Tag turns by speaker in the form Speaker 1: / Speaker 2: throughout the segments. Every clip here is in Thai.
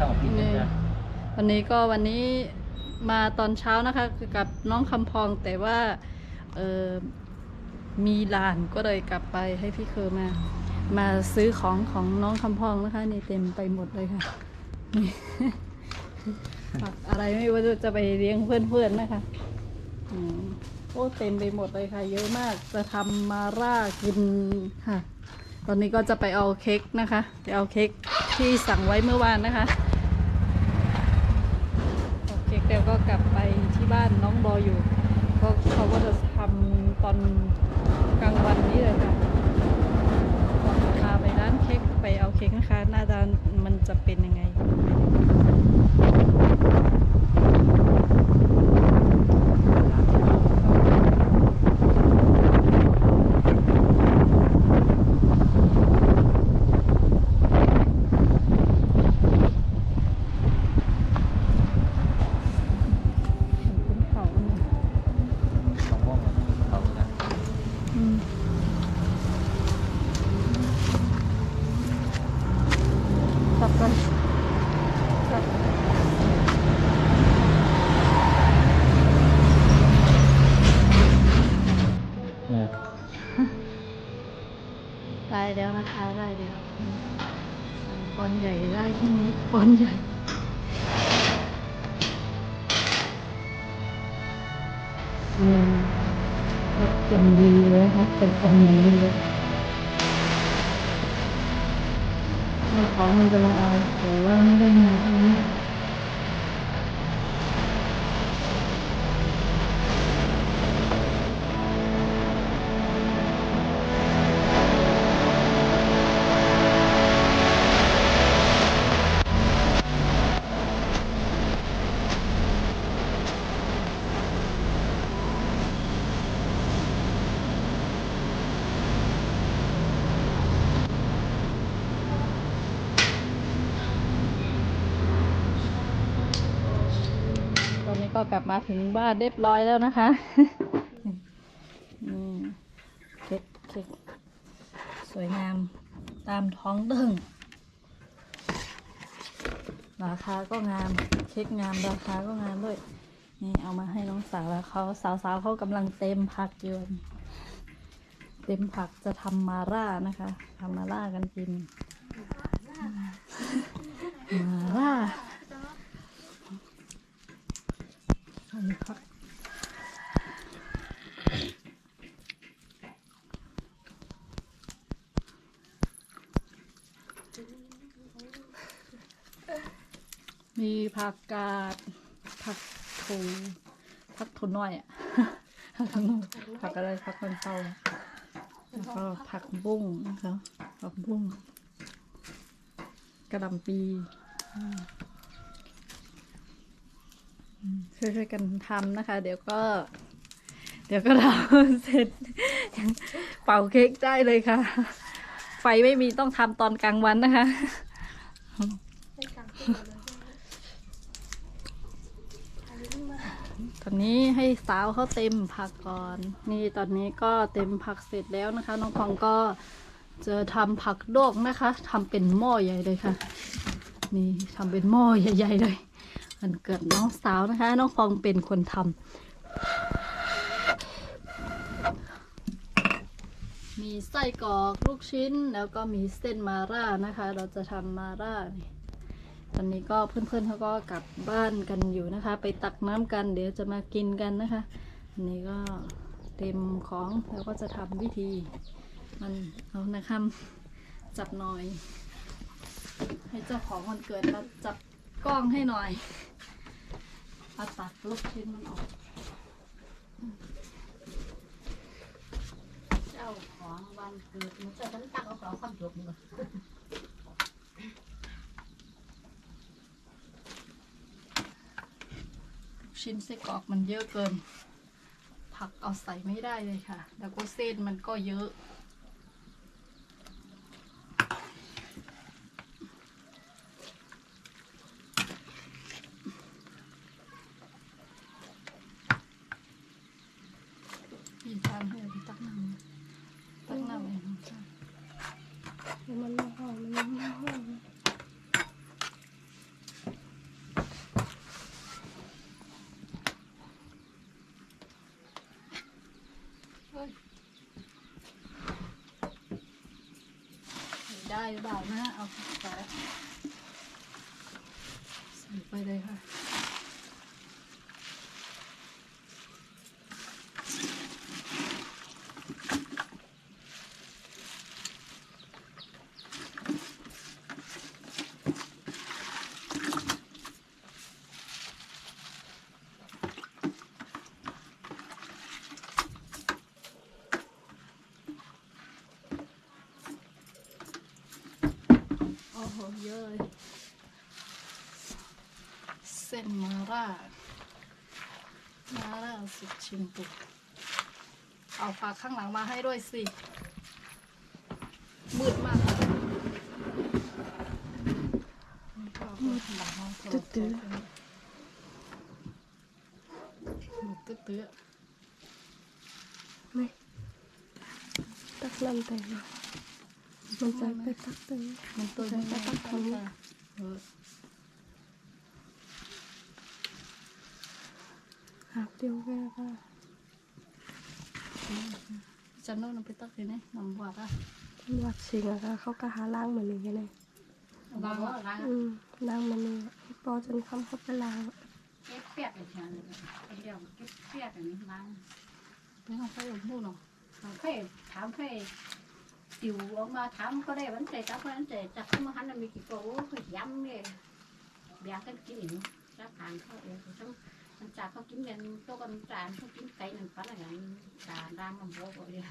Speaker 1: เข้าที่นี่นะ
Speaker 2: วันนี้ก็วันนี้มาตอนเช้านะคะกับน้องคำพองแต่ว่าเออมีหลานก็เลยกลับไปให้พี่เคอมา มาซื้อของของน้องคำพองนะคะนี่เต็มไปหมดเลยค่ะนี่ผักอะไรไม่ว่าจะไปเลี้ยงเพื่อนๆนะคะโอ้เต็มไปหมดเลยค่ะ เยอะมากจะทำมาร่ากินค่ะ ตอนนี้ก็จะไปเอาเค้กนะคะไปเอาเค้กที่สั่งไว้เมื่อวานนะคะ โอเคเดวก็กลับไปที่บ้านน้องบออยู่ก็เขาก็จะทำตอนกลางวันนี้เลยค่ะก่อนจะพาไปร้านเค้กไปเอาเค้กนะคะ หน้าตามันจะเป็นยังไง ขึ้นเขาเนี่ย
Speaker 1: มะม่วงเขานะ
Speaker 2: อืมกลับกันกลับ
Speaker 1: เนี่ย
Speaker 2: ได้แล้วนะคะได้แล้ว ปอนใหญ่ได้ที่นี้ปอนใหญ่อืมก็ยังดีเลยครับเป็นองค์นี้เลยไม่ของมันจะมาเอาแต่ว่าไม่ได้มาตรงนี้ ก็กลับมาถึงบ้านเรียบร้อยแล้วนะคะนี่เค้กเค้กสวยงามตามท้องเรื่องราคาก็งามเค้กงามราคาก็งามด้วยนี่เอามาให้น้องสาวแล้วเขาสาวๆเขากำลังเต็มผักอยู่เต็มผักจะทำมาร่านะคะทำมาร่ากันกินมาร่า ใส่ผักมีผักกาด ผักถูผักถั่วน้อยอะผักอยผักอะไรผักมันเตาแล้วก็ผักบุ้งนะคะผักบุ้งกระหลำปีอืม ช่วยกันทำนะคะ เดี๋ยวก็ เดี๋ยวก็ทำเสร็จเป่าเค้กได้เลยค่ะ ไฟไม่มีต้องทำตอนกลางวันนะคะตอนนี้ให้สาวเขาเต็มผักก่อน นี่ตอนนี้ก็เต็มผักเสร็จแล้วนะคะ น้องพองก็จะทำผักลวกนะคะทำเป็นหม้อใหญ่เลยค่ะ นี่ทำเป็นหม้อใหญ่ๆเลย มันเกิดน้องสาวนะคะ น้องฟองเป็นคนทำมีไส้กรอกลูกชิ้นแล้วก็มีเส้นมาร่านะคะ เราจะทำมาร่านี่ตอนนี้ก็เพื่อนๆเขาก็กลับบ้านกันอยู่นะคะ ไปตักน้ำกัน เดี๋ยวจะมากินกันนะคะอันนี้ก็เต็มของแล้วก็จะทำวิธี มันเอานะคะจับหน่อย ให้เจ้าของวันเกิดมาจับ กล้องให้หน่อยมาตัดลูกชิ้นมันออก
Speaker 3: เจ้าของวันเกิดมันจะต้องตั้งเอาของความจบมือ
Speaker 2: ลูกชิ้นไส้กรอกมันเยอะเกิน ผักเอาใส่ไม่ได้เลยค่ะ แล้วก็เส้นมันก็เยอะ
Speaker 3: มันไม่หอมันไม่หอมได้
Speaker 2: หรือเปล่านะ เอาไปใส่ไปเลยค่ะ ชิมปุกเอาฝาข้างหลังมาให้ด้วยสิ มืดมากค่ะมืดหลังห้องโถ
Speaker 4: ตึ๊ดตึ๊ด
Speaker 2: มืดตึ๊ดตึ๊ด
Speaker 4: ไม่ตักน้ำเต็มเลยมันจะไปตักเต็ม
Speaker 2: มันตัว
Speaker 4: ใส่
Speaker 2: นี้
Speaker 4: ไปตักของ
Speaker 2: ค่ะเออ
Speaker 4: หักเดียวแค่ก็
Speaker 2: จันโน่นำไปตักเลยเนี่ยน้ำหวานอะ
Speaker 4: วัดสิงอะค่ะเขาก็หาล้างเหมือนนี้กันเลย
Speaker 3: ล้างล้าง
Speaker 4: อืมล้างมันนี่พี่ปอจนคำเขาไปล้าง
Speaker 3: เก็บเปียกไปเชียวเลยเดี๋ยวเก็บเปียกอันนี้ล้าง
Speaker 2: ไม่ต้องใช้หลงพูดหรอก
Speaker 3: เคยถามเคยติวออกมาถามก็ได้วันใจจับวันใจจับขึ้นมาหันมีกี่โปรเคยย้ำเลยเบียร์กันกินอีกรับทานเขาเองต้อง มันจากเขากินกันตัวกันจานเขากินไก่หนึ่งปันอะไรกันจานร่างมันโบกเลย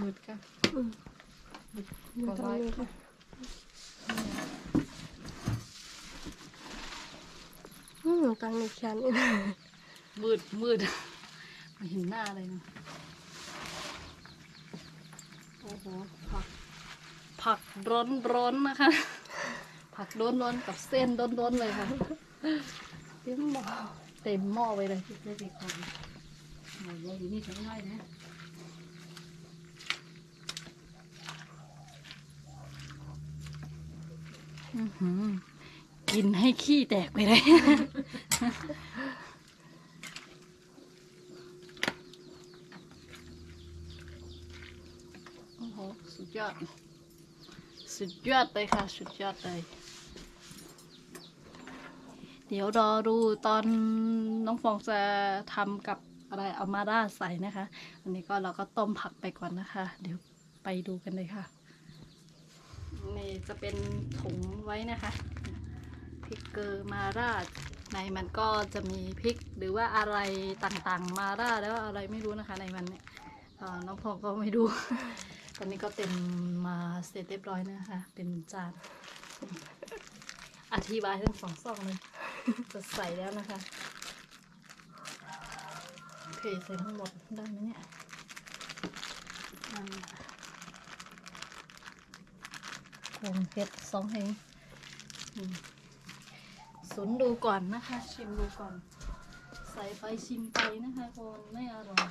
Speaker 2: มืดค่ะ
Speaker 4: อืมมันต้องมีค่ะอืมกลางในแขนนี่นะ
Speaker 2: มืดมืดไม่เห็นหน้าเลยนะโอ้โหผักผักร้อนร้อนๆนะคะ ผักร้อนร้อนๆกับเส้นร้อนร้อนๆเลยค่ะ
Speaker 4: เต็มหม้อ
Speaker 2: เต็มหม้อไปเลย
Speaker 3: คิดได้ดีคนหน่อยเลยนี่ถึงน้อยนะ
Speaker 2: อื้อหือกินให้ขี้แตกไปเลยโอ้โห สุดยอด สุดยอดเลยค่ะ สุดยอดเลย เดี๋ยวรอดูตอนน้องฟองจะทำกับอะไรเอามาราดใส่นะคะ อันนี้ก็เราก็ต้มผักไปก่อนนะคะ เดี๋ยวไปดูกันเลยค่ะ นี่จะเป็นถุงไว้นะคะพริกเกอร์มาราดในมันก็จะมีพริกหรือว่าอะไรต่างๆ มาราดแล้วอะไรไม่รู้นะคะ ในมันเนี่ยน้องพองก็ไม่รู้ตอนนี้ก็เต็มมาเสร็จเรียบร้อยนะคะ เป็นจานอธิบายทั้งสองซองเลย จะใส่แล้วนะคะเทใส่ทั้งหมดได้ไหมเนี่ยอ่าผงเห็ดสองแห่งอืมสุนดูก่อนนะคะ ชิมดูก่อน ใส่ไปชิมไปนะคะคนไม่อร่อย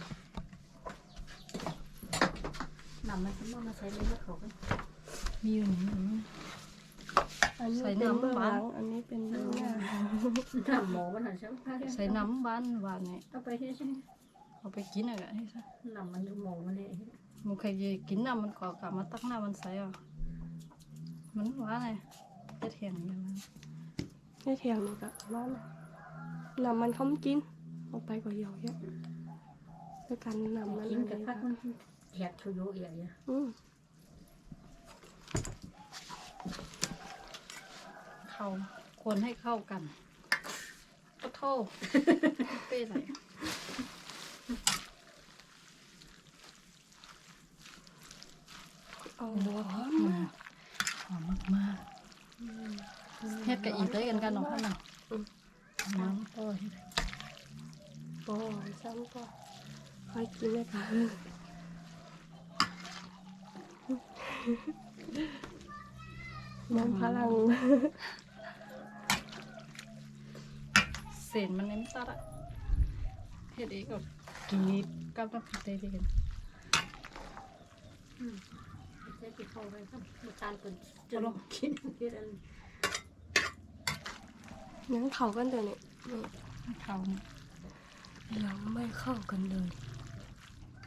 Speaker 3: นำมันสมมติมาใช้ในมะเขากัน
Speaker 2: มีอยู่หนึ่ง
Speaker 4: อันนี้
Speaker 2: ใส่
Speaker 4: เป็น
Speaker 2: น้ำ
Speaker 4: เบื้อง
Speaker 2: ห
Speaker 4: ห
Speaker 2: วาน
Speaker 4: ลังอันนี้เป็นเบื้องหน้า
Speaker 3: น้ำหมอมันหันใช่ไหม
Speaker 2: ใส่น้ำหวานหวานเนี่ย
Speaker 3: เอาไปที่ใช่ไหม
Speaker 2: เอาไปกินอะไรให้ซะ
Speaker 3: น้ำมันดูหมอมันเลย
Speaker 2: มันเคยกินน้ำมันก่อกลับมาตักน้ำมันใส่อะมันหวานเลยจะเถียงอย่างนั้น
Speaker 4: ไม่เทียงนี่ก็ร้อนน้ำมันเขาไม่กินเอาไปก็เหยาเยอะด้วยกันน้ำมัน
Speaker 3: กิน
Speaker 4: อัน
Speaker 3: กับ
Speaker 4: นี้
Speaker 3: พัก
Speaker 4: ก็
Speaker 3: มันแหกทุยุเอียเนี่ย
Speaker 4: อืม
Speaker 2: เข้าคนให้เข้ากันก็โทษเป้ไหน
Speaker 4: เอา
Speaker 2: หอมมากหอมมากๆเฮ็ดกับอีได้กันกันเนาะพ่อเนาะน้ำก็เฮ็ด
Speaker 4: โอ้ยซ้ำก็ค่อยกินเลยค่ะน้ำพลัง
Speaker 2: เศษมันเน้น ตัดอะเฮ็ดเองก็กรีดกับน้ำพริกได้ดีกัน
Speaker 3: ใช้ติดเข้าไปครับตาลเป็นจะลองกินกินอัน
Speaker 4: ยังเข้ากันเดี๋ยวนี้นี่
Speaker 2: เขา
Speaker 4: ยังไม่เข้ากันเลย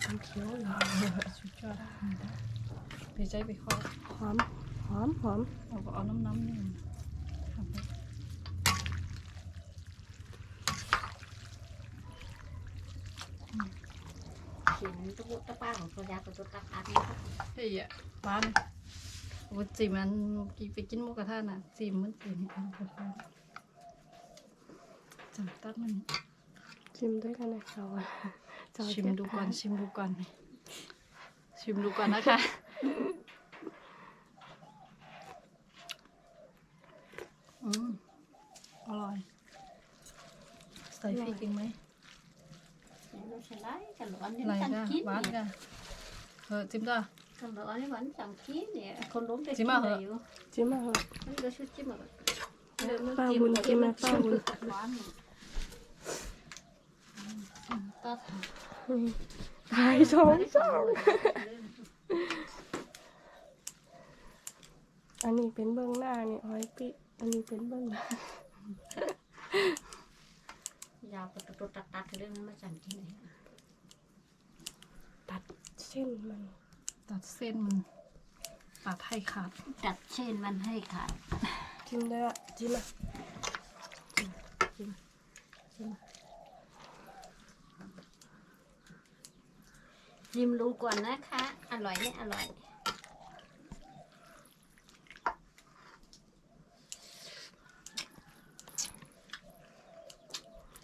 Speaker 4: น้ำเขียวอยู่
Speaker 2: สุดยอดไปใจไปคอ
Speaker 4: หอมหอมหอม
Speaker 2: เอาเอาน้ำน้ำนี่ทำไป
Speaker 3: เขียนตุ๊กตาป้าของตัวยาตัวตุ๊กตาอัน
Speaker 2: เฮ้ยอะร้านโอ้จิมันกินไปกินหมูกระทะน่ะจิมมันเปลี่นกันหมดเลยจังตัดมัน
Speaker 4: ชิมด้วยกันนะเราอะเรา
Speaker 2: ชิม
Speaker 4: เจ็บ
Speaker 2: ดูก่อนชิมดูก่อนชิมดูก่อนนะคะอืมอร่อย ใส่พริกอีกไหม
Speaker 3: sẽ lấy cái lọ này
Speaker 2: อะไร
Speaker 3: nó
Speaker 2: ก็
Speaker 3: tăng kín
Speaker 2: หวาน
Speaker 3: nè
Speaker 2: ก็เออจิ้มจ้ะ
Speaker 3: cái lọ này vẫn tăng kín nè con đúng cái
Speaker 2: Chị
Speaker 3: kín
Speaker 2: mà hả?
Speaker 3: này vô
Speaker 4: จิ้มมาเหอะ
Speaker 3: nó đưa chút chứ mà
Speaker 4: ป้าบุญจิ้มไหมป้าบุญ
Speaker 3: quán
Speaker 2: ตัด
Speaker 4: อืมตายสองสองอันนี้เป็นเบื้องหน้านี่อ้อยปิ อันนี้เป็นเบื้องหลัง
Speaker 3: dao cái tụt tạt tạt cái nó chẳng kín này
Speaker 4: ตัดเส้นมัน
Speaker 2: ตัดเส้นมัน ตัดให้ขาด
Speaker 3: chặt trên มันให้ขาด
Speaker 4: จิ้มได้อะจิ้มอะ
Speaker 3: ชิมดูก่อนนะคะ อร่อยไม่อร่อย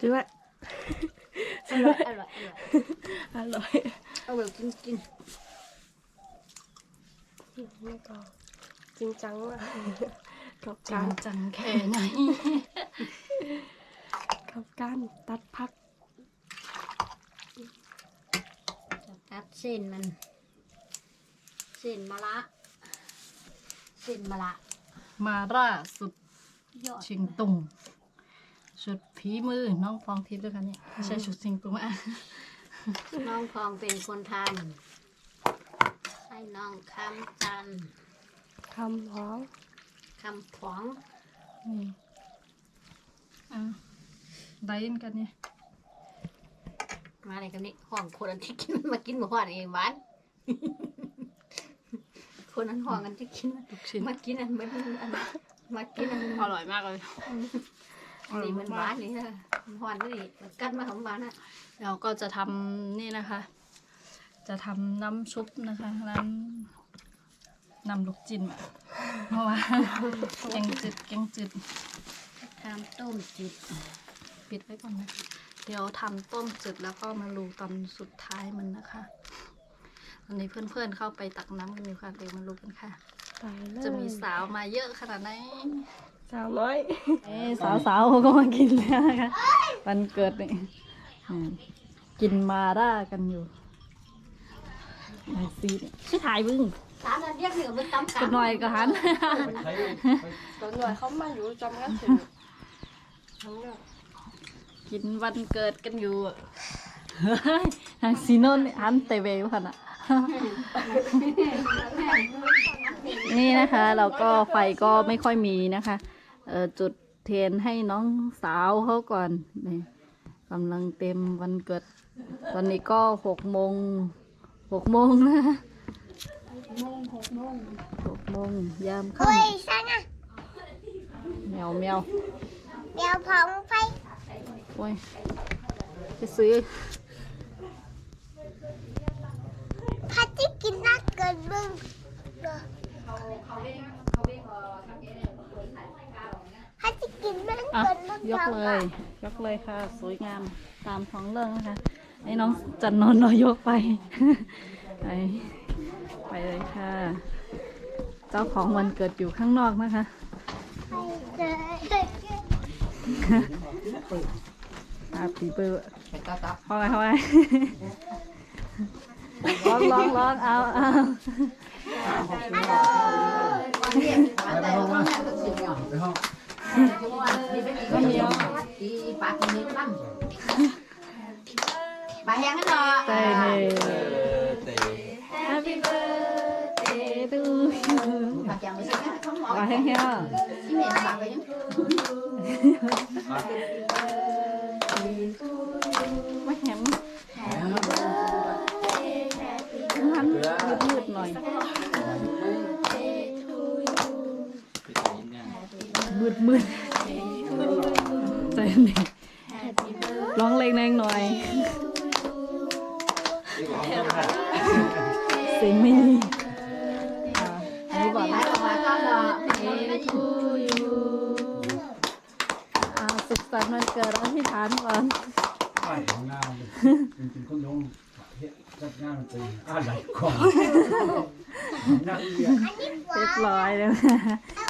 Speaker 4: จิ้มอะ
Speaker 3: อร่อยอร่อยอร่อย
Speaker 4: อร่อย
Speaker 3: เอาแบบกินกิน
Speaker 4: นี่ก็จริงจังมากกับ
Speaker 2: จริ
Speaker 4: กางร
Speaker 2: จังแค่ไหน
Speaker 4: กับการตัดพัก
Speaker 3: ตัดเส้นมัน เส้นมะละเส้นมะละ
Speaker 2: มาร่าสุด
Speaker 3: ยอด
Speaker 2: เชิงตุงชุด ผีมือน้องฟองทิพย์ด้วยกันเนี่ยไม่ใช่ชุดเชิงตุงอะ
Speaker 3: น้องพองเป็นคนทำให้น้องคำจันทร์
Speaker 4: คำร้อง
Speaker 3: คำผอง
Speaker 2: นี่อะได้ยินกันเนี่ย
Speaker 3: มาอะไรกันนี่ห้องคนอันที่กินมากินหมูหวานเองบ้านคนนั้นห้องกันที่กินมากินอันมันอันมากินอัน
Speaker 2: อร่อยมากเลย
Speaker 3: นี่มันห
Speaker 2: มาวา
Speaker 3: กนนี่นะมันหวานนี่มันกัดมาของหวานอะ
Speaker 2: เราก็จะทำนี่นะคะ จะทำน้ำซุปนะคะน้ำน้ำลูกจิ้นอะเพราะว่าแกงจืดแกงจืด
Speaker 3: ทำต้มจืด
Speaker 2: ปิดไว้ก่อนนะเดี๋ยวทำต้มจืดแล้วก็มาลูตอนสุดท้ายมันนะคะตอนนี้เพื่อนๆเข้าไปตักน้ำกันอยู่ค่ะเดี๋ยวมาลูกันค่ะ
Speaker 4: ตายเลย
Speaker 2: จะมีสาวมาเยอะขนาดไหน
Speaker 4: สาวน้อย
Speaker 2: สาวสาวๆก็มากินแล้วนะคะวันเกิดนี่อืมกินมาร่ากันอยู่ไอซีเนี่ยชื่อถ่ายบึ้ง
Speaker 3: ตามนั้นเรียกเหนือมันตำกั
Speaker 2: ก็หน่อยก็หัน
Speaker 4: ตัวหน่อยเขามาอยู่จำกันถึงทั้งเรื่อง
Speaker 2: กินวันเกิดกันอยู่อะเฮ้ยทางซีโนนนี่หันเตเวลขนาดนี่นะคะ เราก็ไฟก็ไม่ค่อยมีนะคะเออ จุดเทียนให้น้องสาวเขาก่อนนี่กำลังเต็มวันเกิด ตอนนี้ก็หกโมงหกโมงนะหกโมงยามค่
Speaker 5: เฮ้ยช่างอะำ
Speaker 2: แมวแมว
Speaker 5: เดี๋ยวผมไป
Speaker 2: โอ้ยไปซื้อ
Speaker 5: พัดที่กินนักเกินมึง พัดที่กินนัก
Speaker 2: อะ
Speaker 5: เกินมึง
Speaker 2: ยกเลย ยกเลยค่ะ สวยงามตามท้องเรื่องนะคะไอ้น้องจันนนท์เรายกไป ไปไปเลยค่ะ เจ้าของวันเกิดอยู่ข้างนอกนะคะ
Speaker 5: ไปเลย
Speaker 2: อาปีเบอร์เข้าไปเข้าไปร้องร้องร้องเอาเอา
Speaker 3: bà hẹn cái nọ
Speaker 2: ใจเฮ้
Speaker 1: เต
Speaker 2: Happy birthday to you
Speaker 3: bà chàng mới xin cái không
Speaker 2: ว่า
Speaker 3: ngồi
Speaker 2: แห้ง
Speaker 3: xin mẹ bà vậy
Speaker 2: ๆไม่แห้ง
Speaker 3: Happy birthday
Speaker 2: มืด ใจหนึ่งร้องเพลงแรงหน่อยเสียงไม่ดีอ่าอันนี้บอกนะ
Speaker 3: มาก็รอ
Speaker 2: to you อ่าสุขสันต์วันเกิดอธิษฐานก่อน
Speaker 6: ป้ายของงานเป็นเป็นคนลงเฮ็ดจัดงานมันเป็นอะไรก่อนนักเรียน
Speaker 2: เรียบร้อยแล้วนะมืดมากเลย